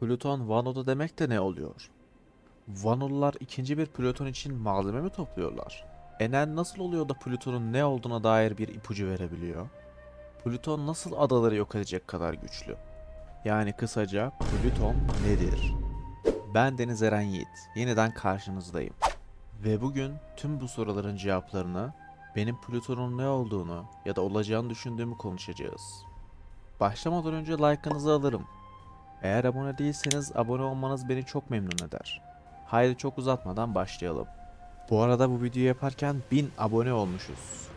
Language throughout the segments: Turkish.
Plüton Vano'da demek de ne oluyor? Vanolular ikinci bir Plüton için malzeme mi topluyorlar? Enel nasıl oluyor da Plüton'un ne olduğuna dair bir ipucu verebiliyor? Plüton nasıl adaları yok edecek kadar güçlü? Yani kısaca Plüton nedir? Ben Deniz Eren Yiğit. Yeniden karşınızdayım. Ve bugün tüm bu soruların cevaplarını, benim Plüton'un ne olduğunu ya da olacağını düşündüğümü konuşacağız. Başlamadan önce like'ınızı alırım. Eğer abone değilseniz abone olmanız beni çok memnun eder. Haydi çok uzatmadan başlayalım. Bu arada bu videoyu yaparken 1000 abone olmuşuz.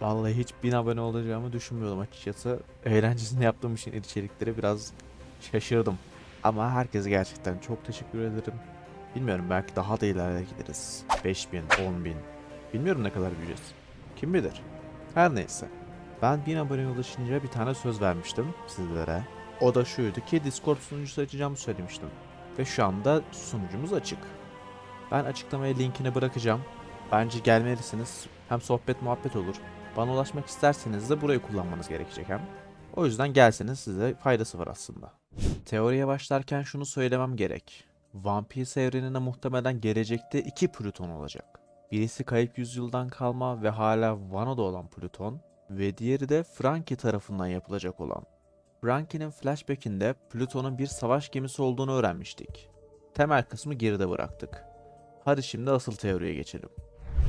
Vallahi hiç 1000 abone olacağımı düşünmüyordum açıkçası. Eğlencesini yaptığım için içerikleri biraz şaşırdım. Ama herkese gerçekten çok teşekkür ederim. Bilmiyorum belki daha da ileride gideriz. 5000, 10000. Bilmiyorum ne kadar büyüyeceğiz. Kim bilir. Her neyse. Ben 1000 aboneye ulaşınca bir tane söz vermiştim sizlere. O da şuydu ki Discord sunucusu açacağımı söylemiştim. Ve şu anda sunucumuz açık. Ben açıklamaya linkini bırakacağım. Bence gelmelisiniz. Hem sohbet muhabbet olur. Bana ulaşmak isterseniz de burayı kullanmanız gerekecek hem. O yüzden gelseniz size faydası var aslında. Teoriye başlarken şunu söylemem gerek. One Piece evrenine muhtemelen gelecekte iki Plüton olacak. Birisi kayıp yüzyıldan kalma ve hala Wano'da olan Plüton ve diğeri de Frankie tarafından yapılacak olan. Frankie'nin flashback'inde Plüton'un bir savaş gemisi olduğunu öğrenmiştik. Temel kısmı geride bıraktık. Hadi şimdi asıl teoriye geçelim.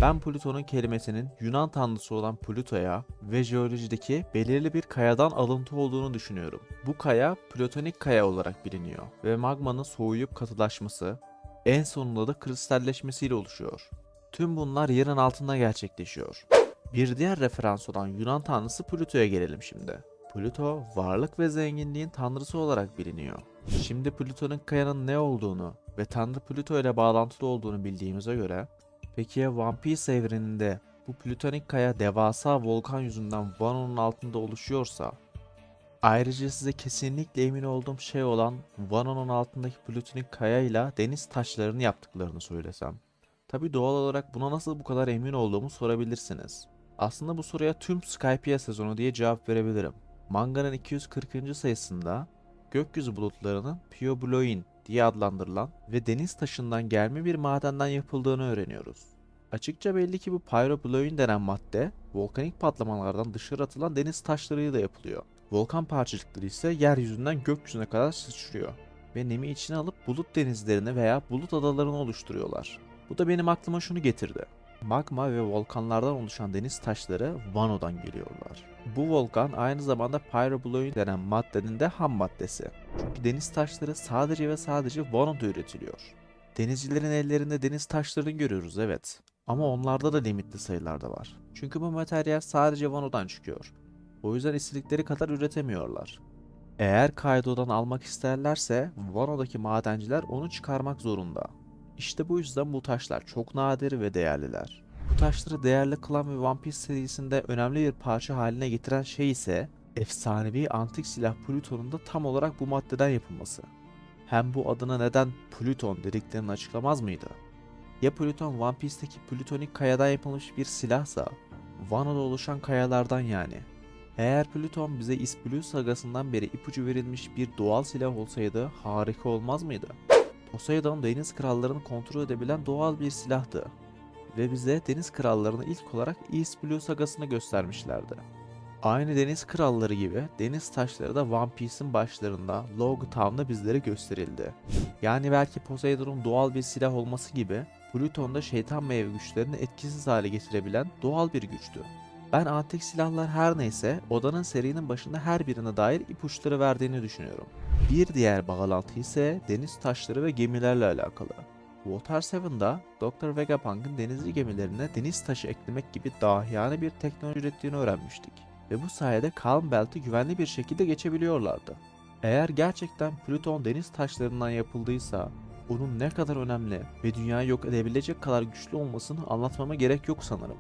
Ben Plüton'un kelimesinin Yunan tanrısı olan Plüto'ya ve jeolojideki belirli bir kayadan alıntı olduğunu düşünüyorum. Bu kaya plütonik kaya olarak biliniyor ve magmanın soğuyup katılaşması, en sonunda da kristalleşmesiyle oluşuyor. Tüm bunlar yerin altında gerçekleşiyor. Bir diğer referans olan Yunan tanrısı Plüto'ya gelelim şimdi. Plüto, varlık ve zenginliğin tanrısı olarak biliniyor. Şimdi Plüton'un kayanın ne olduğunu ve Tanrı Plüto ile bağlantılı olduğunu bildiğimize göre, peki ya One Piece evreninde bu plütonik kaya devasa volkan yüzünden Wano'nun altında oluşuyorsa, ayrıca size kesinlikle emin olduğum şey olan Wano'nun altındaki plütonik kaya ile deniz taşlarını yaptıklarını söylesem. Tabi doğal olarak buna nasıl bu kadar emin olduğumu sorabilirsiniz. Aslında bu soruya tüm Skypiea sezonu diye cevap verebilirim. Manganın 240. sayısında gökyüzü bulutlarının Pyobloin diye adlandırılan ve deniz taşından gelme bir madenden yapıldığını öğreniyoruz. Açıkça belli ki bu pyrobloin denen madde volkanik patlamalardan dışarı atılan deniz taşlarıyla yapılıyor. Volkan parçacıkları ise yeryüzünden gökyüzüne kadar sıçrıyor ve nemi içine alıp bulut denizlerini veya bulut adalarını oluşturuyorlar. Bu da benim aklıma şunu getirdi. Magma ve volkanlardan oluşan deniz taşları Vano'dan geliyorlar. Bu volkan aynı zamanda pyrobloin denen maddenin de ham maddesi. Çünkü deniz taşları sadece ve sadece Vano'da üretiliyor. Denizcilerin ellerinde deniz taşlarını görüyoruz evet. Ama onlarda da limitli sayılarda var. Çünkü bu materyal sadece Vano'dan çıkıyor. O yüzden istedikleri kadar üretemiyorlar. Eğer Kaido'dan almak isterlerse Wano'daki madenciler onu çıkarmak zorunda. İşte bu yüzden bu taşlar çok nadir ve değerliler. Bu taşları değerli kılan ve One Piece serisinde önemli bir parça haline getiren şey ise efsanevi antik silah Plüton'un da tam olarak bu maddeden yapılması. Hem bu adına neden Plüton dediklerini açıklamaz mıydı? Ya Plüton One Piece'teki plütonik kayadan yapılmış bir silahsa, Wano'da oluşan kayalardan yani. Eğer Plüton bize İspülü sagasından beri ipucu verilmiş bir doğal silah olsaydı harika olmaz mıydı? Poseidon deniz krallarını kontrol edebilen doğal bir silahtı. Ve bize deniz krallarını ilk olarak East Blue sagasını göstermişlerdi. Aynı deniz kralları gibi deniz taşları da One Piece'in başlarında Log Town'da bizlere gösterildi. Yani belki Poseidon'un doğal bir silah olması gibi Plüton'da şeytan meyve güçlerini etkisiz hale getirebilen doğal bir güçtü. Ben antik silahlar her neyse odanın serinin başında her birine dair ipuçları verdiğini düşünüyorum. Bir diğer bağlantı ise deniz taşları ve gemilerle alakalı. Water 7'da Dr. Vegapunk'ın denizci gemilerine deniz taşı eklemek gibi dahiyane bir teknoloji ürettiğini öğrenmiştik. Ve bu sayede Calm Belt'i güvenli bir şekilde geçebiliyorlardı. Eğer gerçekten Plüton deniz taşlarından yapıldıysa onun ne kadar önemli ve dünyayı yok edebilecek kadar güçlü olmasını anlatmama gerek yok sanırım.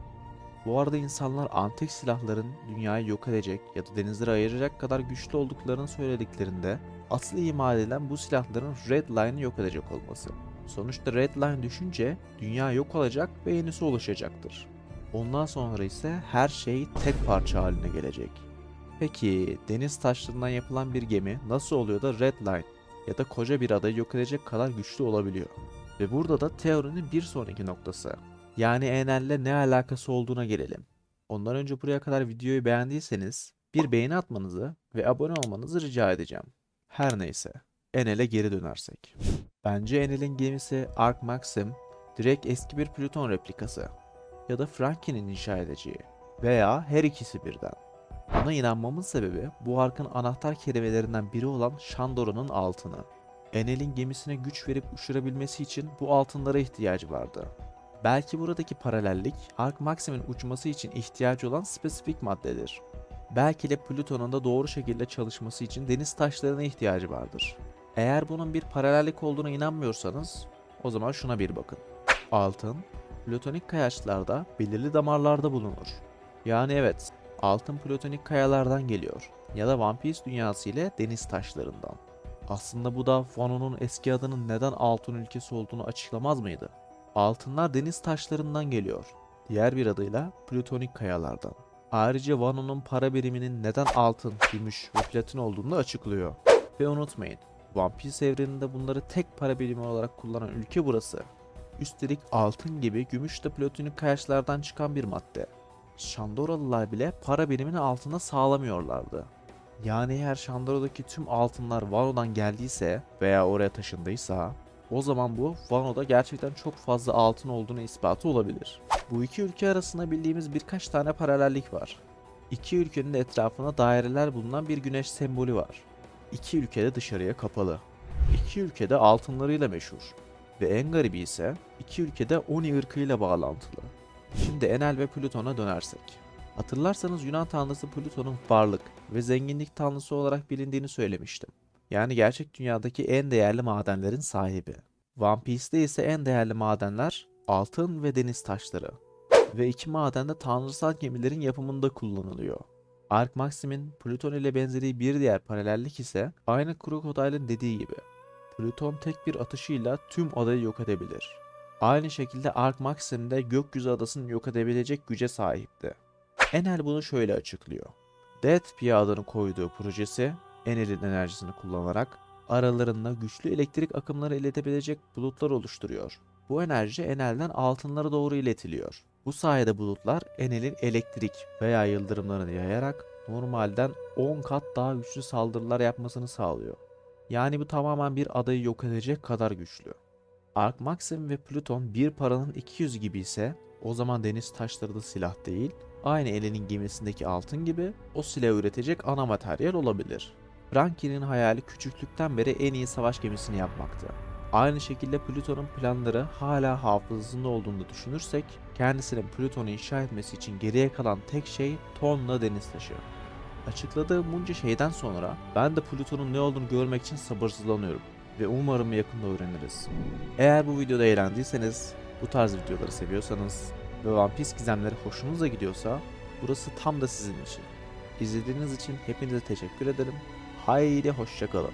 Bu arada insanlar antik silahların dünyayı yok edecek ya da denizleri ayıracak kadar güçlü olduklarını söylediklerinde asıl ima edilen bu silahların Red Line'ı yok edecek olması. Sonuçta Red Line düşünce dünya yok olacak ve yenisi oluşacaktır. Ondan sonra ise her şey tek parça haline gelecek. Peki deniz taşlarından yapılan bir gemi nasıl oluyor da Red Line ya da koca bir adayı yok edecek kadar güçlü olabiliyor. Ve burada da teorinin bir sonraki noktası. Yani Enel'le ne alakası olduğuna gelelim. Ondan önce buraya kadar videoyu beğendiyseniz bir beğeni atmanızı ve abone olmanızı rica edeceğim. Her neyse, Enel'e geri dönersek. Bence Enel'in gemisi Ark Maxim direkt eski bir Plüton replikası ya da Frankie'nin inşa edeceği veya her ikisi birden. Buna inanmamın sebebi bu arkın anahtar kelimelerinden biri olan Shandora'nın altını. Enel'in gemisine güç verip uçurabilmesi için bu altınlara ihtiyacı vardı. Belki buradaki paralellik Ark Maxim'in uçması için ihtiyacı olan spesifik maddedir. Belki de Plüton'un da doğru şekilde çalışması için deniz taşlarına ihtiyacı vardır. Eğer bunun bir paralellik olduğuna inanmıyorsanız o zaman şuna bir bakın. Altın, plütonik kayaçlarda belirli damarlarda bulunur. Yani evet, altın plütonik kayalardan geliyor ya da One Piece dünyası ile deniz taşlarından. Aslında bu da Wano'nun eski adının neden altın ülkesi olduğunu açıklamaz mıydı? Altınlar deniz taşlarından geliyor. Diğer bir adıyla plütonik kayalardan. Ayrıca Wano'nun para biriminin neden altın, gümüş ve platin olduğunu açıklıyor. Ve unutmayın, One Piece evreninde bunları tek para birimi olarak kullanan ülke burası. Üstelik altın gibi gümüş de platonik kayaçlardan çıkan bir madde. Şandoralılar bile para birimini altına sağlamıyorlardı. Yani eğer Şandora'daki tüm altınlar Wano'dan geldiyse veya oraya taşındıysa o zaman bu Wano'da gerçekten çok fazla altın olduğunu ispatı olabilir. Bu iki ülke arasında bildiğimiz birkaç tane paralellik var. İki ülkenin de etrafında daireler bulunan bir güneş sembolü var. İki ülke de dışarıya kapalı. İki ülke de altınlarıyla meşhur. Ve en garibi ise iki ülkede Oni ırkıyla bağlantılı. Şimdi Enel ve Plüton'a dönersek. Hatırlarsanız Yunan tanrısı Plüton'un varlık ve zenginlik tanrısı olarak bilindiğini söylemiştim. Yani gerçek dünyadaki en değerli madenlerin sahibi. One Piece'te ise en değerli madenler altın ve deniz taşları. Ve iki maden de tanrısal gemilerin yapımında kullanılıyor. Ark Maxim'in Plüton ile benzeri bir diğer paralellik ise aynı Crocodile'ın dediği gibi. Plüton tek bir atışıyla tüm adayı yok edebilir. Aynı şekilde Ark Maxim de gökyüzü adasını yok edebilecek güce sahipti. Enel bunu şöyle açıklıyor. Deathpia adını koyduğu projesi Enel'in enerjisini kullanarak aralarında güçlü elektrik akımları iletebilecek bulutlar oluşturuyor. Bu enerji Enel'den altınlara doğru iletiliyor. Bu sayede bulutlar Enel'in elektrik veya yıldırımlarını yayarak normalden 10 kat daha güçlü saldırılar yapmasını sağlıyor. Yani bu tamamen bir adayı yok edecek kadar güçlü. Ark Maxim ve Plüton bir paranın iki yüzü gibi ise o zaman deniz taşları da silah değil, aynı Elen'in gemisindeki altın gibi o silah üretecek ana materyal olabilir. Frankie'nin hayali küçüklükten beri en iyi savaş gemisini yapmaktı. Aynı şekilde Plüton'un planları hala hafızasında olduğunu düşünürsek, kendisinin Plüton'u inşa etmesi için geriye kalan tek şey tonla deniz taşı. Açıkladığı bunca şeyden sonra ben de Plüton'un ne olduğunu görmek için sabırsızlanıyorum ve umarım yakında öğreniriz. Eğer bu videoda eğlendiyseniz, bu tarz videoları seviyorsanız ve One Piece gizemleri hoşunuza gidiyorsa burası tam da sizin için. İzlediğiniz için hepinize teşekkür ederim. Haydi hoşçakalın.